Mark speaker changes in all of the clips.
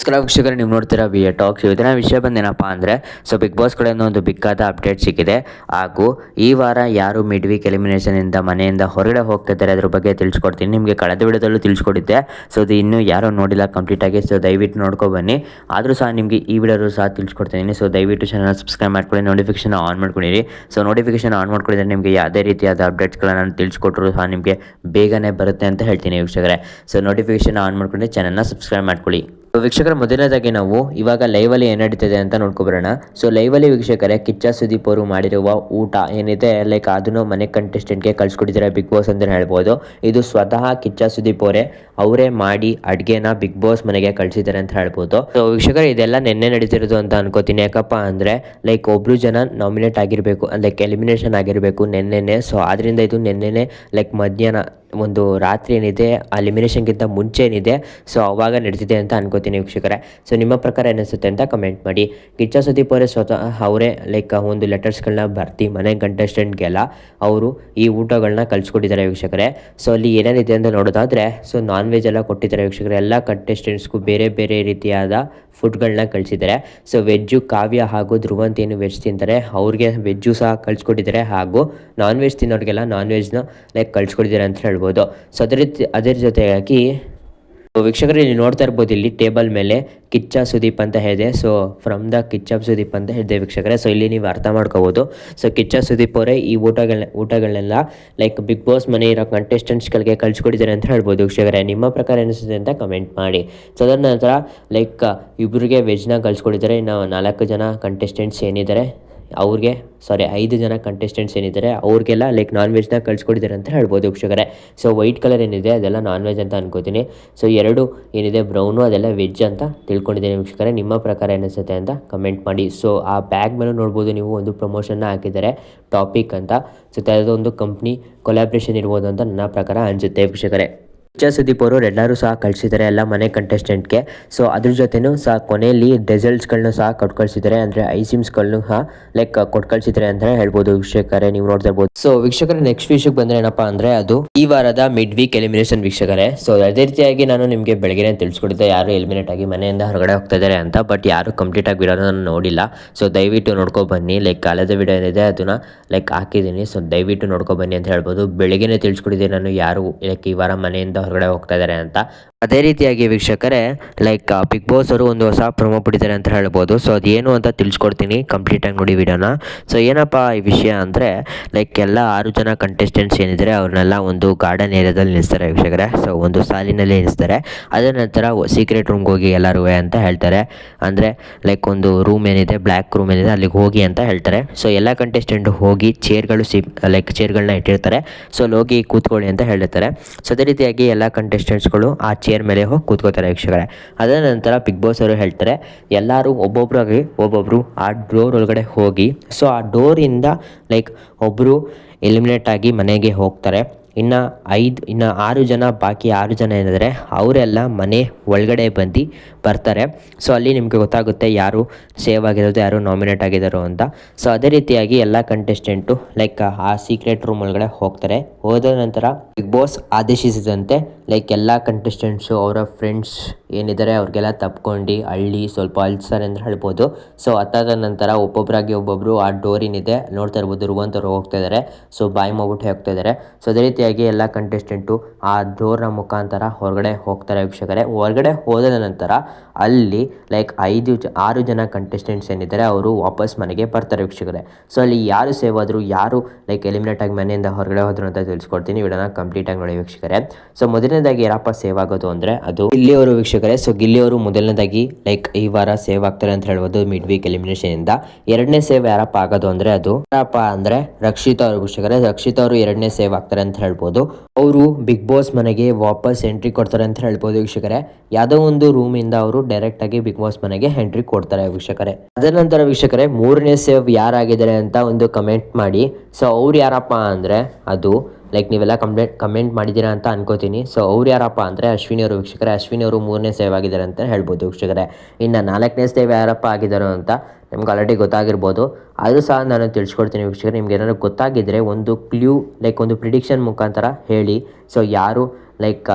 Speaker 1: ನಮಸ್ಕಾರ ವೀಕ್ಷಕರೇ, ನೀವು ನೋಡ್ತೀರಾ ಬಿ ಎ ಟಾಕ್ಸ್ ಇದನ್ನ ವಿಷಯ ಬಂದೇನಪ್ಪ ಅಂದರೆ ಸೊ ಬಿಗ್ ಬಾಸ್ ಕಡೆಯಿಂದ ಒಂದು ಬಿಕ್ಕಾದ ಅಪ್ಡೇಟ್ ಸಿಕ್ಕಿದೆ. ಹಾಗೂ ಈ ವಾರ ಯಾರು ಮಿಡ್ ವೀಕ್ ಎಲಿಮಿನೇಷನಿಂದ ಮನೆಯಿಂದ ಹೊರಗಡೆ ಹೋಗ್ತಿದ್ದಾರೆ ಅದ್ರ ಬಗ್ಗೆ ತಿಳಿಸ್ಕೊಡ್ತೀನಿ. ನಿಮಗೆ ಕಳೆದ ವಿಡಿಯೋದಲ್ಲೂ ತಿಳಿಸ್ಕೊಟ್ಟಿದ್ದೆ ಸೊ ಅದು ಇನ್ನೂ ಯಾರೂ ನೋಡಿಲ್ಲ ಕಂಪ್ಲೀಟಾಗಿ ಸೊ ದಯವಿಟ್ಟು ನೋಡ್ಕೊ ಬನ್ನಿ. ಆದರೂ ಸಹ ನಿಮಗೆ ಈ ವಿಡಿಯೋರು ಸಹ ತಿಳಿಸ್ಕೊಡ್ತೀನಿ. ಸೊ ದಯವಿಟ್ಟು ಚಾನಲ್ ಸಬ್ಸ್ಕ್ರೈಬ್ ಮಾಡ್ಕೊಳ್ಳಿ ನೋಟಿಫಿಕೇಶನ್ ಆನ್ ಮಾಡ್ಕೊಂಡಿರಿ ಸೊ ನೋಟಿಫಿಕೇಶನ್ ಆನ್ ಮಾಡ್ಕೊಂಡಿದ್ರೆ ನಿಮಗೆ ಯಾವುದೇ ರೀತಿಯಾದ ಅಪ್ಡೇಟ್ಸ್ಗಳನ್ನ ನಾನು ತಿಳಿಸ್ಕೊಟ್ರು ಸಹ ನಿಮಗೆ ಬೇಗನೆ ಬರುತ್ತೆ ಅಂತ ಹೇಳ್ತೀನಿ ವೀಕ್ಷಕರೇ. ಸೊ ನೋಟಿಫಿಕೇಶನ್ ಆನ್ ಮಾಡ್ಕೊಂಡು ಚಾನಲ್ನ ಸಬ್ಸ್ಕ್ರೈಬ್ ಮಾಡ್ಕೊಳ್ಳಿ. ವೀಕ್ಷಕರ ಮೊದಲನೇದಾಗಿ ನಾವು ಇವಾಗ ಲೈವಲ್ಲಿ ಏನು ನಡೀತಿದೆ ಅಂತ ನೋಡ್ಕೊಬರೋಣ. ಸೊ ಲೈವಲ್ಲಿ ವೀಕ್ಷಕರೇ, ಕಿಚ್ಚ ಸುದೀಪ್ ಅವರು ಮಾಡಿರುವ ಊಟ ಏನಿದೆ ಲೈಕ್ ಅದನ್ನು ಮನೆ ಕಂಟೆಸ್ಟೆಂಟ್ಗೆ ಕಳ್ಸಿಕೊಟ್ಟಿದ್ದಾರೆ ಬಿಗ್ ಬಾಸ್ ಅಂತ ಹೇಳ್ಬೋದು. ಇದು ಸ್ವತಃ ಕಿಚ್ಚ ಸುದೀಪ್ ಅವರೇ ಅವರೇ ಮಾಡಿ ಅಡುಗೆನ ಬಿಗ್ ಬಾಸ್ ಮನೆಗೆ ಕಳಿಸಿದ್ದಾರೆ ಅಂತ ಹೇಳ್ಬೋದು. ಸೊ ವೀಕ್ಷಕರು, ಇದೆಲ್ಲ ನಿನ್ನೆ ನಡೀತಿರೋದು ಅಂತ ಅನ್ಕೋತೀನಿ. ಯಾಕಪ್ಪ ಅಂದರೆ ಲೈಕ್ ಒಬ್ಬರು ಜನ ನಾಮಿನೇಟ್ ಆಗಿರಬೇಕು ಲೈಕ್ ಎಲಿಮಿನೇಷನ್ ಆಗಿರಬೇಕು ನೆನ್ನೆನೆ. ಸೊ ಆದ್ದರಿಂದ ಇದು ನೆನ್ನೆನೆ ಲೈಕ್ ಮಧ್ಯಾಹ್ನ ಒಂದು ರಾತ್ರಿ ಏನಿದೆ, ಆ ಲಿಮಿನೇಷನ್ಗಿಂತ ಮುಂಚೆ ಏನಿದೆ ಸೊ ಅವಾಗ ನಡೀತಿದೆ ಅಂತ ಅನ್ಕೋತೀನಿ ವೀಕ್ಷಕರೇ. ಸೊ ನಿಮ್ಮ ಪ್ರಕಾರ ಏನಿಸುತ್ತೆ ಅಂತ ಕಮೆಂಟ್ ಮಾಡಿ. ಕಿಚ್ಚ ಸುದೀಪ್ ಅವರೇ ಸ್ವತಃ ಅವರೇ ಲೈಕ್ ಒಂದು ಲೆಟರ್ಸ್ಗಳನ್ನ ಬರ್ತಿ, ಮನೆ ಕಂಟೆಸ್ಟೆಂಟ್ಗೆಲ್ಲ ಅವರು ಈ ಊಟಗಳನ್ನ ಕಲಿಸ್ಕೊಟ್ಟಿದ್ದಾರೆ ವೀಕ್ಷಕರೇ. ಸೊ ಅಲ್ಲಿ ಏನೇನಿದೆ ಅಂತ ನೋಡೋದಾದರೆ ಸೊ ನಾನ್ ವೆಜ್ ಎಲ್ಲ ಕೊಟ್ಟಿದ್ದಾರೆ ವೀಕ್ಷಕರೇ. ಎಲ್ಲ ಕಂಟೆಸ್ಟೆಂಟ್ಸ್ಗೂ ಬೇರೆ ಬೇರೆ ರೀತಿಯಾದ ಫುಡ್ಗಳನ್ನ ಕಳಿಸಿದ್ದಾರೆ. ಸೊ ವೆಜ್ಜು ಕಾವ್ಯ ಹಾಗೂ ಧ್ರುವಂತ ಏನು ವೆಜ್ ತಿಂತಾರೆ, ಅವ್ರಿಗೆ ವೆಜ್ಜು ಸಹ ಕಳಿಸ್ಕೊಟ್ಟಿದ್ದಾರೆ. ಹಾಗೂ ನಾನ್ ವೆಜ್ ತಿನ್ನೋರಿಗೆಲ್ಲ ನಾನ್ ವೆಜ್ನ ಲೈಕ್ ಕಳಿಸ್ಕೊಟ್ಟಿದ್ದಾರೆ ಅಂತ ಹೇಳ್ಬೋದು. ಸೊ ಅದೇ ರೀತಿ ಅದ್ರ ಜೊತೆಗಾಗಿ ವೀಕ್ಷಕರು ಇಲ್ಲಿ ನೋಡ್ತಾ ಇರ್ಬೋದು, ಇಲ್ಲಿ ಟೇಬಲ್ ಮೇಲೆ ಕಿಚ್ಚ ಸುದೀಪ್ ಅಂತ ಹೇಳಿದೆ. So from the Kichcha Sudeep ಅಂತ ಹೇಳಿದೆ ವೀಕ್ಷಕರೇ. ಸೊ ಇಲ್ಲಿ ನೀವು ಅರ್ಥ ಮಾಡ್ಕೋಬೋದು. ಸೊ ಕಿಚ್ಚ ಸುದೀಪ್ ಅವರೇ ಈ ಊಟಗಳನ್ನ, ಊಟಗಳನ್ನೆಲ್ಲ ಲೈಕ್ ಬಿಗ್ ಬಾಸ್ ಮನೆ ಇರೋ ಕಂಟೆಸ್ಟೆಂಟ್ಸ್ಗಳಿಗೆ ಕಳ್ಸಿಕೊಟ್ಟಿದ್ದಾರೆ ಅಂತ ಹೇಳ್ಬೋದು ವೀಕ್ಷಕರೇ. ನಿಮ್ಮ ಪ್ರಕಾರ ಏನಿಸುತ್ತೆ ಅಂತ ಕಮೆಂಟ್ ಮಾಡಿ. ಸೊ ಅದರ ನಂತರ ಲೈಕ್ ಇಬ್ಬರಿಗೆ ವೆಜ್ನ ಕಳ್ಸಿಕೊಟ್ಟಿದ್ದಾರೆ ಇನ್ನು ನಾಲ್ಕು ಜನ ಕಂಟೆಸ್ಟೆಂಟ್ಸ್ ಏನಿದ್ದಾರೆ. ಅವ್ರಿಗೆ ಸಾರಿ ಐದು ಜನ ಕಂಟೆಸ್ಟೆಂಟ್ಸ್ ಏನಿದ್ದಾರೆ, ಅವ್ರಿಗೆಲ್ಲ ಲೈಕ್ ನಾನ್ ವೆಜ್ನ ಕಳ್ಸಿಕೊಟ್ಟಿದ್ದಾರೆ ಅಂತ ಹೇಳ್ಬೋದು ವೀಕ್ಷಕರೇ. ಸೊ ವೈಟ್ ಕಲರ್ ಏನಿದೆ, ಅದೆಲ್ಲ ನಾನ್ ವೆಜ್ ಅಂತ ಅನ್ಕೋತೀನಿ. ಸೊ ಎರಡು ಏನಿದೆ ಬ್ರೌನು ಅದೆಲ್ಲ ವೆಜ್ ಅಂತ ತಿಳ್ಕೊಂಡಿದ್ದೀನಿ ವೀಕ್ಷಕರೇ. ನಿಮ್ಮ ಪ್ರಕಾರ ಏನಿಸುತ್ತೆ ಅಂತ ಕಮೆಂಟ್ ಮಾಡಿ. ಸೊ ಆ ಬ್ಯಾಗ್ ಮೇಲೆ ನೋಡ್ಬೋದು ನೀವು, ಒಂದು ಪ್ರಮೋಷನ್ನ ಹಾಕಿದ್ದಾರೆ ಟಾಪಿಕ್ ಅಂತ. ಸೊ ಒಂದು ಕಂಪ್ನಿ ಕೊಲಾಬ್ರೇಷನ್ ಇರ್ಬೋದು ಅಂತ ನನ್ನ ಪ್ರಕಾರ ಅನಿಸುತ್ತೆ ವೀಕ್ಷಕರೇ. ಕಿಚ್ಚ ಸುದೀಪ್ ಅವರು ಎಲ್ಲರೂ ಸಹ ಕಳಿಸಿದ್ದಾರೆ, ಎಲ್ಲ ಮನೆ ಕಂಟೆಸ್ಟೆಂಟ್ಗೆ ಸೊ ಅದ್ರ ಜೊತೆನೂ ಸಹ ಕೊನೆಯಲ್ಲಿ ಡೆಸಲ್ಟ್ಸ್ಗಳನ್ನೂ ಸಹ ಕೊಟ್ಟು ಕಳಿಸಿದ್ದಾರೆ ಅಂದರೆ ಐಸಿಮ್ಸ್ಗಳನ್ನು ಸಹ ಲೈಕ್ ಕೊಟ್ಟು ಕಳಿಸಿದ್ದಾರೆ ಅಂತ ಹೇಳ್ಬೋದು ವೀಕ್ಷಕರೇ, ನೀವು ನೋಡ್ತಾ ಇರ್ಬೋದು ಸೊ ವೀಕ್ಷಕರ ನೆಕ್ಸ್ಟ್ ವಿಷಯಕ್ಕೆ ಬಂದರೆ ಏನಪ್ಪಾ ಅಂದರೆ ಅದು ಈ ವಾರದ ಮಿಡ್ ವೀಕ್ ಎಲಿಮಿನೇಷನ್ ವೀಕ್ಷಕರೇ. ಸೊ ಅದೇ ರೀತಿಯಾಗಿ ನಾನು ನಿಮಗೆ ಬೆಳಗ್ಗೆ ತಿಳಿಸ್ಕೊಡ್ತೇನೆ ಯಾರು ಎಲಿಮಿನೇಟ್ ಆಗಿ ಮನೆಯಿಂದ ಹೊರಗಡೆ ಹೋಗ್ತಾ ಇದ್ದಾರೆ ಅಂತ ಬಟ್ ಯಾರು ಕಂಪ್ಲೀಟ್ ಆಗಿ ವಿಡಿಯೋನ ನಾನು ನೋಡಿಲ್ಲ. ಸೊ ದಯವಿಟ್ಟು ನೋಡ್ಕೊ ಬನ್ನಿ. ಲೈಕ್ ಕಾಲೇಜ್ ವಿಡಿಯೋ ಏನಿದೆ, ಅದನ್ನ ಲೈಕ್ ಹಾಕಿದ್ದೀನಿ. ಸೊ ದಯವಿಟ್ಟು ನೋಡ್ಕೊ ಬನ್ನಿ ಅಂತ ಹೇಳ್ಬೋದು. ಬೆಳಗ್ಗೆನೇ ತಿಳಿಸ್ಕೊಡಿದ್ದೀನಿ ನಾನು ಯಾರು ಲೈಕ್ ಈ ವಾರ ಮನೆಯಿಂದ ಹೊರಗಡೆ ಹೋಗ್ತಾ ಇದ್ದಾರೆ ಅಂತ. ಅದೇ ರೀತಿಯಾಗಿ ವೀಕ್ಷಕರೇ ಲೈಕ್ ಬಿಗ್ ಬಾಸ್ ಅವರು ಒಂದು ಹೊಸ ಪ್ರೊಮೋ ಬಿಟ್ಟಿದ್ದಾರೆ ಅಂತ ಹೇಳ್ಬೋದು. ಸೊ ಅದೇನು ಅಂತ ತಿಳಿಸ್ಕೊಡ್ತೀನಿ ಕಂಪ್ಲೀಟಾಗಿ ನೋಡಿ ವಿಡಿಯೋನ. ಸೊ ಏನಪ್ಪ ಈ ವಿಷಯ ಅಂದರೆ ಲೈಕ್ ಎಲ್ಲ ಆರು ಜನ ಕಂಟೆಸ್ಟೆಂಟ್ಸ್ ಏನಿದ್ದಾರೆ, ಅವ್ರನ್ನೆಲ್ಲ ಒಂದು ಗಾರ್ಡನ್ ಏರಿಯಾದಲ್ಲಿ ನಿಲ್ಲಿಸ್ತಾರೆ ವೀಕ್ಷಕರೇ. ಸೊ ಒಂದು ಸಾಲಿನಲ್ಲಿ ನಿಲ್ಲಿಸ್ತಾರೆ ಅದರ ನಂತರ ಸೀಕ್ರೆಟ್ ರೂಮ್ಗೆ ಹೋಗಿ ಎಲ್ಲರೂ ಅಂತ ಹೇಳ್ತಾರೆ. ಅಂದರೆ ಲೈಕ್ ಒಂದು ರೂಮ್ ಏನಿದೆ ಬ್ಲ್ಯಾಕ್ ರೂಮ್ ಏನಿದೆ, ಅಲ್ಲಿಗೆ ಹೋಗಿ ಅಂತ ಹೇಳ್ತಾರೆ. ಸೊ ಎಲ್ಲ ಕಂಟೆಸ್ಟೆಂಟ್ ಹೋಗಿ ಚೇರ್ಗಳು ಸಿ ಲೈಕ್ ಚೇರ್ಗಳನ್ನ ಇಟ್ಟಿರ್ತಾರೆ. ಸೊ ಅಲ್ಲಿ ಹೋಗಿ ಕೂತ್ಕೊಳ್ಳಿ ಅಂತ ಹೇಳಿರ್ತಾರೆ. ಸೊ ಅದೇ ರೀತಿಯಾಗಿ ಎಲ್ಲ ಕಂಟೆಸ್ಟೆಂಟ್ಸ್ಗಳು ಆ ಚೇರ್ ಮೇಲೆ ಹೋಗಿ ಕೂತ್ಕೋತಾರೆ ವೀಕ್ಷಕರೇ. ಅದರ ನಂತರ ಬಿಗ್ ಬಾಸ್ ಅವರು ಹೇಳ್ತಾರೆ, ಎಲ್ಲರೂ ಒಬ್ಬೊಬ್ಬರಾಗಿ ಒಬ್ಬೊಬ್ಬರು ಆ ಡೋರ್ ಒಳಗಡೆ ಹೋಗಿ ಸೊ ಆ ಡೋರಿಂದ ಲೈಕ್ ಒಬ್ಬರು ಎಲಿಮಿನೇಟ್ ಆಗಿ ಮನೆಗೆ ಹೋಗ್ತಾರೆ. ಇನ್ನು ಐದು, ಇನ್ನು ಆರು ಜನ, ಬಾಕಿ ಆರು ಜನ ಏನಿದ್ದಾರೆ ಅವರೆಲ್ಲ ಮನೆ ಒಳಗಡೆ ಬಂದು ಬರ್ತಾರೆ. ಸೊ ಅಲ್ಲಿ ನಿಮಗೆ ಗೊತ್ತಾಗುತ್ತೆ ಯಾರು ಸೇವ್ ಆಗಿರೋದು, ಯಾರು ನಾಮಿನೇಟ್ ಆಗಿದ್ದಾರೋ ಅಂತ. ಸೊ ಅದೇ ರೀತಿಯಾಗಿ ಎಲ್ಲ ಕಂಟೆಸ್ಟೆಂಟು ಲೈಕ್ ಆ ಸೀಕ್ರೆಟ್ ರೂಮ್ ಒಳಗಡೆ ಹೋಗ್ತಾರೆ. ಹೋದ ನಂತರ ಬಾಸ್ ಆದೇಶಿಸಿದಂತೆ ಲೈಕ್ ಎಲ್ಲ ಕಂಟೆಸ್ಟೆಂಟ್ಸು ಅವರ ಫ್ರೆಂಡ್ಸ್ ಏನಿದ್ದಾರೆ ಅವ್ರಿಗೆಲ್ಲ ತಪ್ಕೊಂಡು ಹಳ್ಳಿ ಸ್ವಲ್ಪ ಅಲ್ಸರ್ ಅಂತ ಹೇಳ್ಬೋದು. ಸೊ ಅದಾದ ನಂತರ ಒಬ್ಬೊಬ್ಬರಾಗಿ ಒಬ್ಬೊಬ್ಬರು ಆ ಡೋರಿನಿದೆ ನೋಡ್ತಾ ಇರ್ಬೋದು, ರುವಂತವ್ರು ಹೋಗ್ತಾ ಇದ್ದಾರೆ ಸೊ ಬಾಯಿ ಮಾಡ್ಬಿಟ್ಟು ಹೋಗ್ತಾ ಇದ್ದಾರೆ ಸೊ ಅದೇ ರೀತಿಯಾಗಿ ಎಲ್ಲ ಕಂಟೆಸ್ಟೆಂಟು ಆ ಡೋರ್ನ ಮುಖಾಂತರ ಹೊರಗಡೆ ಹೋಗ್ತಾರೆ ವೀಕ್ಷಕರೇ. ಹೊರಗಡೆ ಹೋದ ನಂತರ ಅಲ್ಲಿ ಲೈಕ್ ಐದು ಜ, ಆರು ಜನ ಕಂಟೆಸ್ಟೆಂಟ್ಸ್ ಏನಿದ್ದಾರೆ ಅವರು ವಾಪಸ್ ಮನೆಗೆ ಬರ್ತಾರೆ ವೀಕ್ಷಕರೇ. ಸೊ ಅಲ್ಲಿ ಯಾರು ಸೇವ್ ಆದರು, ಯಾರು ಲೈಕ್ ಎಲಿಮಿನೇಟ್ ಆಗಿ ಮನೆಯಿಂದ ಹೊರಗಡೆ ಹೋದ್ರು ಅಂತ ತಿಳಿಸ್ಕೊಡ್ತೀನಿ. ವಿಡಿಯೋನ ಕಂಪ್ಲೀಟಾಗಿ ನೋಡಿ ವೀಕ್ಷಕರೇ. ಸೊ ಮೊದಲನೇದಾಗಿ ಯಾರಪ್ಪ ಸೇವ್ ಆಗೋದು ಅಂದ್ರೆ ಅದು ಇಲ್ಲಿಯವರು ವೀಕ್ಷಕರೇ. ಸೊ ಗಿಲ್ಲಿಯವರು ಮೊದಲನೇದಾಗಿ ಲೈಕ್ ಈ ವಾರ ಸೇವ್ ಆಗ್ತಾರೆ ಅಂತ ಹೇಳ್ಬೋದು ಮಿಡ್ ವೀಕ್ ಎಲಿಮಿನೇಷನ್ ಇಂದ. ಎರಡನೇ ಸೇವ್ ಯಾರಪ್ಪ ಆಗೋದು ಅಂದ್ರೆ ಅದು ಯಾರಪ್ಪ ಅಂದ್ರೆ ರಕ್ಷಿತಾ ಅವರು ವೀಕ್ಷಕರೇ. ರಕ್ಷಿತಾ ಅವರು ಎರಡನೇ ಸೇವ್ ಆಗ್ತಾರೆ ಅಂತ ಹೇಳ್ಬೋದು. ಅವರು ಬಿಗ್ ಬಾಸ್ ಮನೆಗೆ ವಾಪಸ್ ಎಂಟ್ರಿ ಕೊಡ್ತಾರೆ ಅಂತ ಹೇಳ್ಬೋದು ವೀಕ್ಷಕರೇ. ಯಾವುದೋ ಒಂದು ರೂಮ್ ಇಂದ ಅವರು ಡೈರೆಕ್ಟ್ ಆಗಿ ಬಿಗ್ ಬಾಸ್ ಮನೆಗೆ ಎಂಟ್ರಿ ಕೊಡ್ತಾರೆ ವೀಕ್ಷಕರೇ. ಅದರ ನಂತರ ವೀಕ್ಷಕರೇ, ಮೂರನೇ ಸೇವ್ ಯಾರಾಗಿದ್ದಾರೆ ಅಂತ ಒಂದು ಕಮೆಂಟ್ ಮಾಡಿ. ಸೊ ಅವ್ರು ಯಾರಪ್ಪ ಅಂದ್ರೆ ಅದು ಲೈಕ್ ನೀವೆಲ್ಲ ಕಂಪ್ಲೇಂಟ್ ಕಮೆಂಟ್ ಮಾಡಿದ್ದೀರಾ ಅಂತ ಅನ್ಕೋತೀನಿ. ಸೊ ಅವ್ರು ಯಾರಪ್ಪ ಅಂದರೆ ಅಶ್ವಿನಿ ಅವರು ವೀಕ್ಷಕರೇ, ಅಶ್ವಿನಿ ಅವರು ಮೂರನೇ ಸೇವ್ ಆಗಿದ್ದಾರೆ ಅಂತ ಹೇಳ್ಬೋದು ವೀಕ್ಷಕರೇ. ಇನ್ನು ನಾಲ್ಕನೇ ಸೇವ್ ಯಾರಪ್ಪ ಆಗಿದ್ದಾರೆ ಅಂತ ನಿಮ್ಗೆ ಆಲ್ರೆಡಿ ಗೊತ್ತಾಗಿರ್ಬೋದು. ಅದು ಸಹ ನಾನು ತಿಳಿಸ್ಕೊಡ್ತೀನಿ ವೀಕ್ಷಕರೇ, ನಿಮ್ಗೆ ಏನಾದರೂ ಗೊತ್ತಾಗಿದ್ದರೆ ಒಂದು ಕ್ಲ್ಯೂ ಲೈಕ್ ಒಂದು ಪ್ರಿಡಿಕ್ಷನ್ ಮುಖಾಂತರ ಹೇಳಿ. ಸೊ ಯಾರು ಲೈಕ್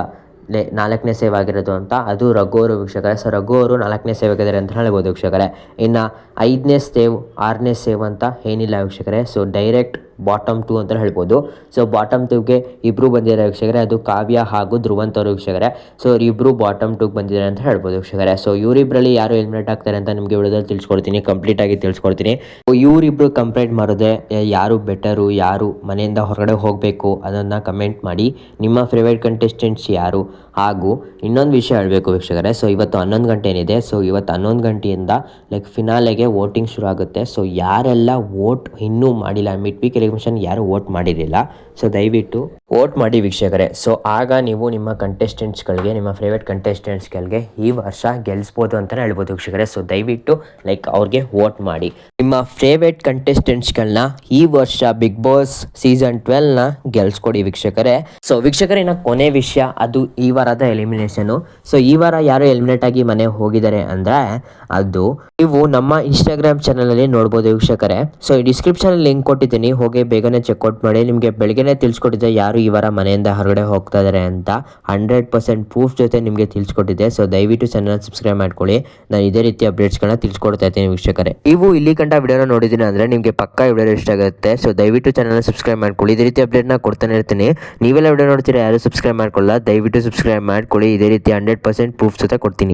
Speaker 1: ಲೈ, ನಾಲ್ಕನೇ ಸೇವ್ ಆಗಿರೋದು ಅಂತ, ಅದು ರಘು ಅವರು ವೀಕ್ಷಕರೇ. ಸೊ ರಘು ಅವರು ನಾಲ್ಕನೇ ಸೇವ್ ಆಗಿದ್ದಾರೆ ಅಂತ ಹೇಳ್ಬೋದು ವೀಕ್ಷಕರೇ. ಇನ್ನು ಐದನೇ ಸೇವ್ ಆರನೇ ಸೇವ್ ಅಂತ ಏನಿಲ್ಲ ವೀಕ್ಷಕರೇ. ಸೊ ಡೈರೆಕ್ಟ್ ಬಾಟಮ್ ಟೂ ಅಂತ ಹೇಳ್ಬೋದು. ಸೊ ಬಾಟಮ್ ಟೂಗೆ ಇಬ್ಬರು ಬಂದಿದ್ದಾರೆ ವೀಕ್ಷಕರೇ. ಅದು ಕಾವ್ಯ ಹಾಗೂ ಧ್ರುವಂತ ಅವರು ವೀಕ್ಷಕರೇ. ಸೊ ಇಬ್ಬರು ಬಾಟಮ್ ಟೂಗೆ ಬಂದಿದ್ದಾರೆ ಅಂತ ಹೇಳ್ಬೋದು ವೀಕ್ಷಕರೇ. ಸೊ ಇವರಿಬ್ಬರಲ್ಲಿ ಯಾರು ಎಲಿಮಿನೇಟ್ ಆಗ್ತಾರೆ ಅಂತ ನಿಮಗೆ ವಿಡಿಯೋದಲ್ಲಿ ತಿಳಿಸ್ಕೊಡ್ತೀನಿ. ಕಂಪ್ಲೀಟ್ ಆಗಿ ತಿಳಿಸ್ಕೊಡ್ತೀನಿ. ಇವರಿಬ್ಬರು ಕಂಪ್ಲೇಂಟ್ ಮಾಡೋದೆ ಯಾರು ಬೆಟರು ಯಾರು ಮನೆಯಿಂದ ಹೊರಗಡೆ ಹೋಗಬೇಕು ಅದನ್ನು ಕಮೆಂಟ್ ಮಾಡಿ. ನಿಮ್ಮ ಫೇವ್ರೇಟ್ ಕಂಟೆಸ್ಟೆಂಟ್ಸ್ ಯಾರು? ಹಾಗೂ ಇನ್ನೊಂದು ವಿಷಯ ಹೇಳಬೇಕು ವೀಕ್ಷಕರೇ. ಸೊ ಇವತ್ತು ಹನ್ನೊಂದು ಗಂಟೆ ಏನಿದೆ. ಸೊ ಇವತ್ತು ಹನ್ನೊಂದು ಗಂಟೆಯಿಂದ ಲೈಕ್ ಫಿನಾಲೆಗೆ ವೋಟಿಂಗ್ ಶುರು ಆಗುತ್ತೆ. ಸೊ ಯಾರೆಲ್ಲ ವೋಟ್ ಇನ್ನೂ ಮಾಡಿಲ್ಲ ಮಿಡ್ ವೀಕ್ ಎಲಿಮಿನೇಷನ್ ಯಾರು ವೋಟ್ ಮಾಡಿರಲಿಲ್ಲ. ಸೊ ದಯವಿಟ್ಟು ವೋಟ್ ಮಾಡಿ ವೀಕ್ಷಕರೇ. ಸೊ ಆಗ ನೀವು ನಿಮ್ಮ ಕಂಟೆಸ್ಟೆಂಟ್ಸ್ಗಳಿಗೆ ನಿಮ್ಮ ಫೇವ್ರೇಟ್ ಕಂಟೆಸ್ಟೆಂಟ್ಸ್ಗಳಿಗೆ ಈ ವರ್ಷ ಗೆಲ್ಲಿಸ್ಬೋದು ಅಂತಲೇ ಹೇಳ್ಬೋದು ವೀಕ್ಷಕರೇ. ಸೊ ದಯವಿಟ್ಟು ಲೈಕ್ ಅವ್ರಿಗೆ ವೋಟ್ ಮಾಡಿ. ನಿಮ್ಮ ಫೇವ್ರೇಟ್ ಕಂಟೆಸ್ಟೆಂಟ್ಸ್ಗಳನ್ನ ಈ ವರ್ಷ ಬಿಗ್ ಬಾಸ್ ಸೀಸನ್ ಟ್ವೆಲ್ನ ಗೆಲ್ಸ್ಕೊಡಿ ವೀಕ್ಷಕರೇ. ಸೊ ವೀಕ್ಷಕರೇ, ಇನ್ನು ಕೊನೆ ವಿಷಯ, ಅದು ಈ ವಾರದ ಎಲಿಮಿನೇಷನು ಸೊ ಈ ವಾರ ಯಾರು ಎಲಿಮಿನೇಟ್ ಆಗಿ ಮನೆ ಹೋಗಿದ್ದಾರೆ ಅಂದರೆ, ಅದು ನೀವು ನಮ್ಮ ಇನ್ಸ್ಟಾಗ್ರಾಮ್ ಚಾನಲಲ್ಲಿ ನೋಡ್ಬೋದು ವೀಕ್ಷಕರೇ. ಸೊ ಡಿಸ್ಕ್ರಿಪ್ಷನ್ ಲಿಂಕ್ ಕೊಟ್ಟಿದ್ದೀನಿ. ಹೋಗಿ ಬೇಗನೆ ಚೆಕ್ಔಟ್ ಮಾಡಿ. ನಿಮಗೆ ಬೆಳಗ್ಗೆನೆ ತಿಳಿಸ್ಕೊಟ್ಟಿದ್ದೆ ಯಾರು ಈ ವಾರ ಮನೆಯಿಂದ ಹೊರಗಡೆ ಹೋಗ್ತಾ ಇದ್ದಾರೆ ಅಂತ ಹಂಡ್ರೆಡ್ ಪರ್ಸೆಂಟ್ ಪ್ರೂಫ್ ಜೊತೆ ನಿಮಗೆ ತಿಳಿಸ್ಕೊಟ್ಟಿದ್ದೆ. ಸೊ ದಯವಿಟ್ಟು ಚಾನಲ್ ಸಬ್ಸ್ಕ್ರೈಬ್ ಮಾಡ್ಕೊಳ್ಳಿ. ನಾನು ಇದೇ ರೀತಿ ಅಪ್ಡೇಟ್ಸ್ಗಳನ್ನ ತಿಳಿಸ್ಕೊಡ್ತಾ ಇರ್ತೀನಿ ವೀಕ್ಷಕರೇ. ನೀವು ಇಲ್ಲಿ ಕಂಡ ವಿಡಿಯೋನ ನೋಡಿದ್ದೀನಿ ಅಂದರೆ ನಿಮಗೆ ಪಕ್ಕ ವಿಡಿಯೋ ಇಷ್ಟ ಆಗುತ್ತೆ. ಸೊ ದಯವಿಟ್ಟು ಚಾನಲ್ ಸಬ್ಸ್ಕ್ರೈಬ್ ಮಾಡ್ಕೊಳ್ಳಿ. ಇದೇ ರೀತಿ ಅಪ್ಡೇಟ್ನ ಕೊಡ್ತಾನೆ ಇರ್ತೀನಿ. ನೀವೆಲ್ಲ ವಿಡಿಯೋ ನೋಡ್ತೀರಾ ಯಾರು ಸಬ್ಸ್ಕ್ರೈಬ್ ಮಾಡ್ಕೊಳ್ಳಲ್ಲ, ದಯವಿಟ್ಟು ಸಬ್ಸ್ಕ್ರೈಬ್ ಮಾಡ್ಕೊಳ್ಳಿ. ಇದೇ ರೀತಿ ಹಂಡ್ರೆಡ್ ಪರ್ಸೆಂಟ್ ಪ್ರೂಫ್ ಜೊತೆ ಕೊಡ್ತೀನಿ.